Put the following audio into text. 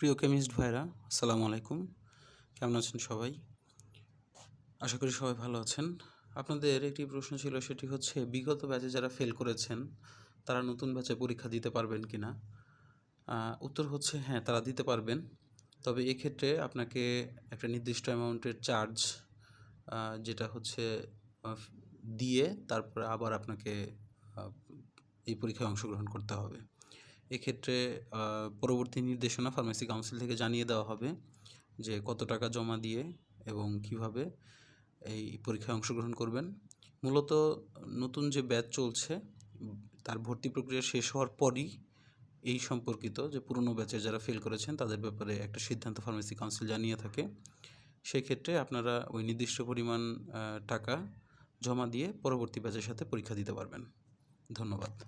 প্রিয় কেমিস্ট ভাইরা, আসসালামু আলাইকুম। কেমন আছেন সবাই? আশা করি সবাই ভালো আছেন। আপনাদের একটি প্রশ্ন ছিল, সেটি হচ্ছে, বিগত ব্যাচে যারা ফেল করেছেন, তারা নতুন ব্যাচে পরীক্ষা দিতে পারবেন কি না উত্তর হচ্ছে হ্যাঁ তারা দিতে পারবেন। তবে এক্ষেত্রে আপনাকে একটা নির্দিষ্ট অ্যামাউন্টের চার্জ যেটা হচ্ছে দিয়ে তারপরে আবার আপনাকে এই পরীক্ষায় অংশগ্রহণ করতে হবে। এক্ষেত্রে পরবর্তী নির্দেশনা ফার্মেসি কাউন্সিল থেকে জানিয়ে দেওয়া হবে যে কত টাকা জমা দিয়ে এবং কীভাবে এই পরীক্ষায় অংশগ্রহণ করবেন। মূলত নতুন যে ব্যাচ চলছে, তার ভর্তি প্রক্রিয়া শেষ হওয়ার পরই এই সম্পর্কিত যে পুরনো ব্যাচে যারা ফেল করেছেন, তাদের ব্যাপারে একটা সিদ্ধান্ত ফার্মেসি কাউন্সিল জানিয়ে থাকে। সেক্ষেত্রে আপনারা ওই নির্দিষ্ট পরিমাণ টাকা জমা দিয়ে পরবর্তী ব্যাচের সাথে পরীক্ষা দিতে পারবেন। ধন্যবাদ।